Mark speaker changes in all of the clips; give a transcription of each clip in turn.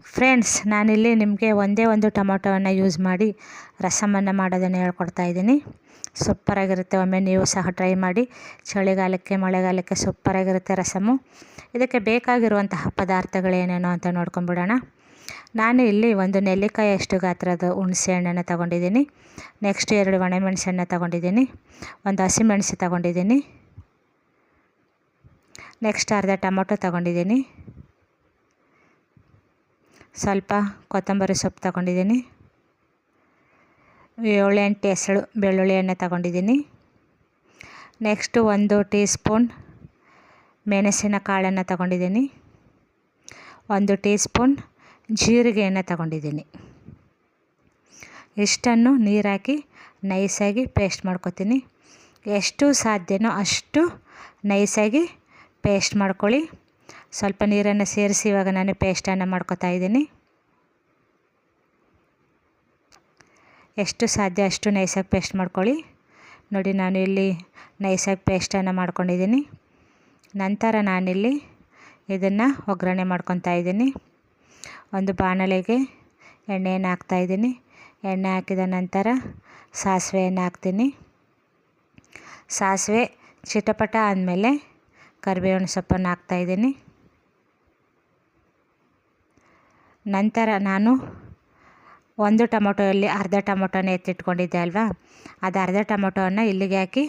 Speaker 1: Friends ನಾನಿಲ್ಲಿ ನಿಮಗೆ ಒಂದೇ ಒಂದು ಟೊಮೊಟೊವನ್ನು ಯೂಸ್ ಮಾಡಿ ರಸಮನ್ನು ಮಾಡೋದನ್ನು ಹೇಳ್ಕೊಡ್ತಾ ಇದ್ದೀನಿ. ಸೂಪರಾಗಿರುತ್ತೆ, ಒಮ್ಮೆ ನೀವು ಸಹ ಟ್ರೈ ಮಾಡಿ. ಚಳಿಗಾಲಕ್ಕೆ, ಮಳೆಗಾಲಕ್ಕೆ ಸೂಪರಾಗಿರುತ್ತೆ ರಸಮು. ಇದಕ್ಕೆ ಬೇಕಾಗಿರುವಂತಹ ಪದಾರ್ಥಗಳೇನೇನು ಅಂತ ನೋಡ್ಕೊಂಬಿಡೋಣ. ನಾನು ಇಲ್ಲಿ ಒಂದು ನೆಲ್ಲಿಕಾಯಿಯಷ್ಟು ಗಾತ್ರದ ಹುಣಸೆ ಹಣ್ಣನ್ನು ತಗೊಂಡಿದ್ದೀನಿ. ನೆಕ್ಸ್ಟ್ ಎರಡು ಒಣಮೆಣಸನ್ನು ತಗೊಂಡಿದ್ದೀನಿ. ಒಂದು ಹಸಿಮೆಣಸು ತಗೊಂಡಿದ್ದೀನಿ. ನೆಕ್ಸ್ಟ್ ಅರ್ಧ ಟೊಮೊಟೊ ತಗೊಂಡಿದ್ದೀನಿ. ಸ್ವಲ್ಪ ಕೊತ್ತಂಬರಿ ಸೊಪ್ಪು ತಗೊಂಡಿದ್ದೀನಿ. ಏಳು ಎಂಟು ಹೆಸಳು ಎಣ್ಣೆ ತಗೊಂಡಿದ್ದೀನಿ. ನೆಕ್ಸ್ಟು ಒಂದು ಟೀ ಸ್ಪೂನ್ ಮೆಣಸಿನ ಕಾಳನ್ನು ತಗೊಂಡಿದ್ದೀನಿ. ಒಂದು ಟೀ ಸ್ಪೂನ್ ಜೀರಿಗೆಯನ್ನು ತಗೊಂಡಿದ್ದೀನಿ. ಇಷ್ಟನ್ನು ನೀರಾಕಿ ನೈಸಾಗಿ ಪೇಸ್ಟ್ ಮಾಡ್ಕೊತೀನಿ. ಎಷ್ಟು ಸಾಧ್ಯನೋ ಅಷ್ಟು ನೈಸಾಗಿ ಪೇಸ್ಟ್ ಮಾಡ್ಕೊಳ್ಳಿ. ಸ್ವಲ್ಪ ನೀರನ್ನು ಸೇರಿಸಿ ಇವಾಗ ನಾನು ಪೇಸ್ಟನ್ನು ಮಾಡ್ಕೊತಾ ಇದ್ದೀನಿ. ಎಷ್ಟು ಸಾಧ್ಯ ಅಷ್ಟು ನೈಸಾಗಿ ಪೇಸ್ಟ್ ಮಾಡ್ಕೊಳ್ಳಿ. ನೋಡಿ, ನಾನು ಇಲ್ಲಿ ನೈಸಾಗಿ ಪೇಸ್ಟನ್ನು ಮಾಡ್ಕೊಂಡಿದ್ದೀನಿ. ನಂತರ ನಾನಿಲ್ಲಿ ಇದನ್ನು ಒಗ್ಗರಣೆ ಮಾಡ್ಕೊತಾ ಇದ್ದೀನಿ. ಒಂದು ಬಾಣಲೆಗೆ ಎಣ್ಣೆಯನ್ನು ಹಾಕ್ತಾಯಿದ್ದೀನಿ ಎಣ್ಣೆ ಹಾಕಿದ ನಂತರ ಸಾಸಿವೆಯನ್ನು ಹಾಕ್ತೀನಿ. ಸಾಸಿವೆ ಚಿಟಪಟ ಆದಮೇಲೆ ಕರಿಬೇವಿನ ಸೊಪ್ಪನ್ನು ಹಾಕ್ತಾಯಿದ್ದೀನಿ ನಂತರ ನಾನು ಒಂದು ಟೊಮೊಟೊಯಲ್ಲಿ ಅರ್ಧ ಟೊಮೊಟೊನ ಎತ್ತಿಟ್ಕೊಂಡಿದ್ದೆ ಅಲ್ವಾ? ಅದು ಅರ್ಧ ಟೊಮೊಟೊವನ್ನು ಇಲ್ಲಿಗೆ ಹಾಕಿ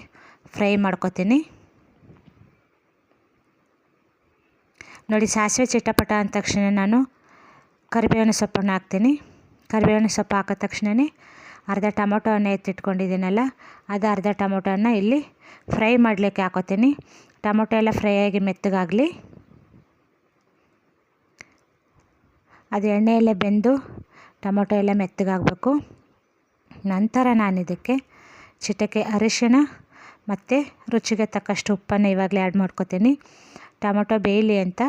Speaker 1: ಫ್ರೈ ಮಾಡ್ಕೊತೀನಿ. ನೋಡಿ, ಸಾಸಿವೆ ಚಿಟ್ಟಪಟ ಅಂದ ತಕ್ಷಣ ನಾನು ಕರಿಬೇವಿನ ಸೊಪ್ಪನ್ನು ಹಾಕ್ತೀನಿ. ಕರಿಬೇವಿನ ಸೊಪ್ಪು ಹಾಕಿದ ತಕ್ಷಣವೇ ಅರ್ಧ ಟೊಮೊಟೊವನ್ನು ಎತ್ತಿಟ್ಕೊಂಡಿದ್ದೀನಲ್ಲ, ಅದು ಅರ್ಧ ಟೊಮೊಟೊನ ಇಲ್ಲಿ ಫ್ರೈ ಮಾಡಲಿಕ್ಕೆ ಹಾಕೋತೀನಿ. ಟೊಮೊಟೊ ಎಲ್ಲ ಫ್ರೈ ಆಗಿ ಮೆತ್ತಗಾಗಲಿ. ಅದು ಎಣ್ಣೆಯಲ್ಲೇ ಬೆಂದು ಟೊಮೊಟೊ ಎಲ್ಲ ಮೆತ್ತಗಾಗಬೇಕು. ನಂತರ ನಾನು ಇದಕ್ಕೆ ಚಿಟಕೆ, ಅರಿಶಿಣ ಮತ್ತು ರುಚಿಗೆ ತಕ್ಕಷ್ಟು ಉಪ್ಪನ್ನು ಇವಾಗಲೇ ಆ್ಯಡ್ ಮಾಡ್ಕೊತೀನಿ. ಟೊಮೊಟೊ ಬೇಯಲಿ ಅಂತ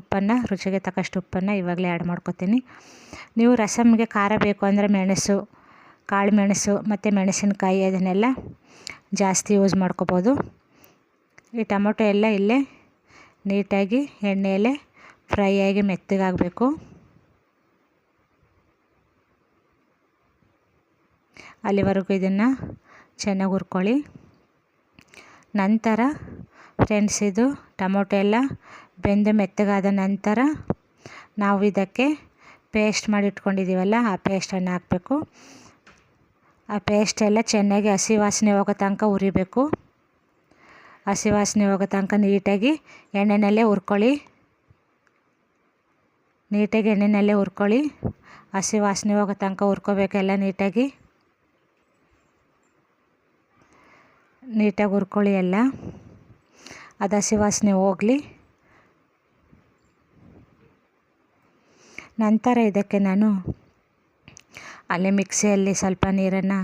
Speaker 1: ಉಪ್ಪನ್ನು, ರುಚಿಗೆ ತಕ್ಕಷ್ಟು ಉಪ್ಪನ್ನು ಇವಾಗಲೇ ಆ್ಯಡ್ ಮಾಡ್ಕೊತೀನಿ. ನೀವು ರಸಮ್ಗೆ ಖಾರ ಬೇಕು ಅಂದರೆ ಮೆಣಸು, ಕಾಳು ಮೆಣಸು ಮತ್ತು ಮೆಣಸಿನಕಾಯಿ ಅದನ್ನೆಲ್ಲ ಜಾಸ್ತಿ ಯೂಸ್ ಮಾಡ್ಕೋಬೋದು. ಈ ಟೊಮೊಟೊ ಎಲ್ಲ ಇಲ್ಲೇ ನೀಟಾಗಿ ಎಣ್ಣೆಯಲ್ಲೇ ಫ್ರೈ ಆಗಿ ಮೆತ್ತಗಾಗಬೇಕು. ಅಲ್ಲಿವರೆಗೂ ಇದನ್ನು ಚೆನ್ನಾಗಿ ಹುರ್ಕೊಳ್ಳಿ. ನಂತರ ಫ್ರೆಂಡ್ಸ್ ಇದು ಟೊಮೊಟೊ ಎಲ್ಲ ಬೆಂದು ಮೆತ್ತಗಾದ ನಂತರ ನಾವು ಇದಕ್ಕೆ ಪೇಸ್ಟ್ ಮಾಡಿ ಇಟ್ಕೊಂಡಿದ್ದೀವಲ್ಲ ಆ ಪೇಸ್ಟನ್ನು ಹಾಕಬೇಕು. ಆ ಪೇಸ್ಟ್ ಎಲ್ಲ ಚೆನ್ನಾಗಿ ಹಸಿ ವಾಸನೆ ಹೋಗೋ ತನಕ ಹುರಿಬೇಕು. ಹಸಿ ವಾಸನೆ ಹೋಗೋ ತನಕ ನೀಟಾಗಿ ಎಣ್ಣೆನಲ್ಲೇ ಹುರ್ಕೊಳ್ಳಿ. ನೀಟಾಗಿ ಎಣ್ಣೆನಲ್ಲೇ ಹುರ್ಕೊಳ್ಳಿ. ಹಸಿ ವಾಸನೆ ಹೋಗೋ ತನಕ ಹುರ್ಕೋಬೇಕೆಲ್ಲ ನೀಟಾಗಿ. ನೀಟಾಗಿ ಹುರ್ಕೊಳ್ಳಿ ಎಲ್ಲ. ಅದು ಹಸಿ ವಾಸನೆ ಹೋಗಲಿ. ನಂತರ ಇದಕ್ಕೆ ನಾನು ಅಲ್ಲೇ ಮಿಕ್ಸಿಯಲ್ಲಿ ಸ್ವಲ್ಪ ನೀರನ್ನು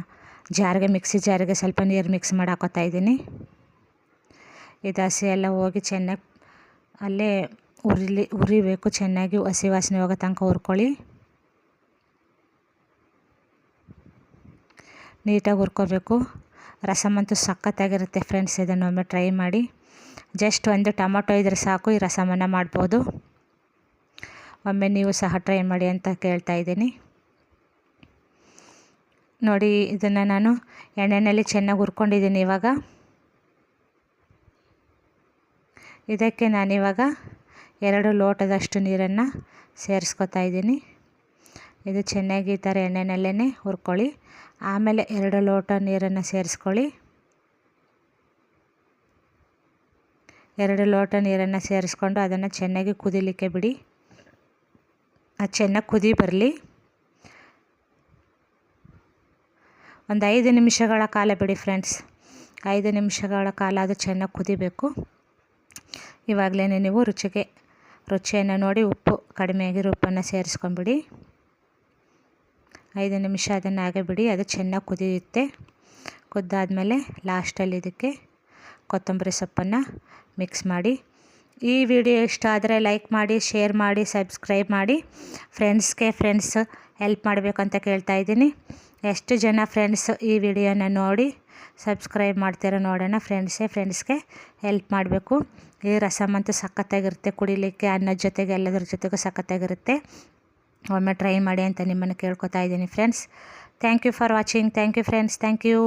Speaker 1: ಜಾರಿಗೆ, ಮಿಕ್ಸಿ ಜಾರಿಗೆ ಸ್ವಲ್ಪ ನೀರು ಮಿಕ್ಸ್ ಮಾಡಿ ಹಾಕೋತಾ ಇದ್ದೀನಿ. ಇದು ಹಸಿ ಎಲ್ಲ ಹೋಗಿ ಚೆನ್ನಾಗಿ ಅಲ್ಲೇ ಉರಿಲಿ ಉರಿಬೇಕು ಚೆನ್ನಾಗಿ ಹಸಿ ವಾಸನೆ ಹೋಗೋ ತನಕ ಹುರ್ಕೊಳ್ಳಿ. ನೀಟಾಗಿ ಹುರ್ಕೋಬೇಕು. ರಸಮ್ ಅಂತೂ ಸಖತ್ತಾಗಿರುತ್ತೆ ಫ್ರೆಂಡ್ಸ್, ಇದನ್ನು ಒಮ್ಮೆ ಟ್ರೈ ಮಾಡಿ. ಜಸ್ಟ್ ಒಂದು ಟೊಮೊಟೊ ಇದ್ದರೆ ಸಾಕು, ಈ ರಸಮನ್ನು ಮಾಡ್ಬೋದು. ಒಮ್ಮೆ ನೀವು ಸಹ ಟ್ರೈ ಮಾಡಿ ಅಂತ ಕೇಳ್ತಾ ಇದ್ದೀನಿ. ನೋಡಿ, ಇದನ್ನು ನಾನು ಎಣ್ಣೆಯಲ್ಲಿ ಚೆನ್ನಾಗಿ ಹುರ್ಕೊಂಡಿದ್ದೀನಿ ಇವಾಗ. ಇದಕ್ಕೆ ನಾನಿವಾಗ ಎರಡು ಲೋಟದಷ್ಟು ನೀರನ್ನು ಸೇರಿಸ್ಕೊತಾ ಇದ್ದೀನಿ. ಇದು ಚೆನ್ನಾಗಿ ಈ ಥರ ಎಣ್ಣೆನಲ್ಲೇ ಹುರ್ಕೊಳ್ಳಿ. ಆಮೇಲೆ ಎರಡು ಲೋಟ ನೀರನ್ನು ಸೇರಿಸ್ಕೊಳ್ಳಿ. ಎರಡು ಲೋಟ ನೀರನ್ನು ಸೇರಿಸ್ಕೊಂಡು ಅದನ್ನು ಚೆನ್ನಾಗಿ ಕುದಿಲಿಕ್ಕೆ ಬಿಡಿ. ಅದು ಚೆನ್ನಾಗಿ ಕುದಿ ಬರಲಿ. ಒಂದು ಐದು ನಿಮಿಷಗಳ ಕಾಲ ಬಿಡಿ ಫ್ರೆಂಡ್ಸ್. ಐದು ನಿಮಿಷಗಳ ಕಾಲ ಅದು ಚೆನ್ನಾಗಿ ಕುದಿಬೇಕು. ಇವಾಗಲೇ ನೀವು ರುಚಿಗೆ, ರುಚಿಯನ್ನು ನೋಡಿ ಉಪ್ಪು ಕಡಿಮೆ ಆಗಿರೋ ಉಪ್ಪನ್ನು ಸೇರಿಸ್ಕೊಂಬಿಡಿ. ಐದು ನಿಮಿಷ ಅದನ್ನು ಹಾಗೆ ಬಿಡಿ ಅದು ಚೆನ್ನಾಗಿ ಕುದಿಯುತ್ತೆ. ಕುದ್ದಾದಮೇಲೆ ಲಾಸ್ಟಲ್ಲಿ ಇದಕ್ಕೆ ಕೊತ್ತಂಬರಿ ಸೊಪ್ಪನ್ನು ಮಿಕ್ಸ್ ಮಾಡಿ. ಈ ವಿಡಿಯೋ ಇಷ್ಟ ಆದರೆ ಲೈಕ್ ಮಾಡಿ ಶೇರ್ ಮಾಡಿ ಸಬ್ಸ್ಕ್ರೈಬ್ ಮಾಡಿ. ಫ್ರೆಂಡ್ಸ್ಗೆ ಫ್ರೆಂಡ್ಸ್ ಹೆಲ್ಪ್ ಮಾಡಬೇಕು ಅಂತ ಕೇಳ್ತಾ ಇದ್ದೀನಿ. ಎಷ್ಟು ಜನ ಫ್ರೆಂಡ್ಸ್ ಈ ವಿಡಿಯೋನ ನೋಡಿ ಸಬ್ಸ್ಕ್ರೈಬ್ ಮಾಡ್ತೀರೋ ನೋಡೋಣ. ಫ್ರೆಂಡ್ಸೇ ಫ್ರೆಂಡ್ಸ್ಗೆ ಹೆಲ್ಪ್ ಮಾಡಬೇಕು. ಈ ರಸಮ್ ಅಂತೂ ಸಖತ್ತಾಗಿರುತ್ತೆ, ಕುಡಿಲಿಕ್ಕೆ ಅನ್ನದ ಜೊತೆಗೆ ಎಲ್ಲದರ ಜೊತೆಗೂ ಸಖತ್ತಾಗಿರುತ್ತೆ. ಒಮ್ಮೆ ಟ್ರೈ ಮಾಡಿ ಅಂತ ನಿಮ್ಮನ್ನು ಕೇಳ್ಕೊತಾ ಇದ್ದೀನಿ friends thank you for watching thank you friends thank you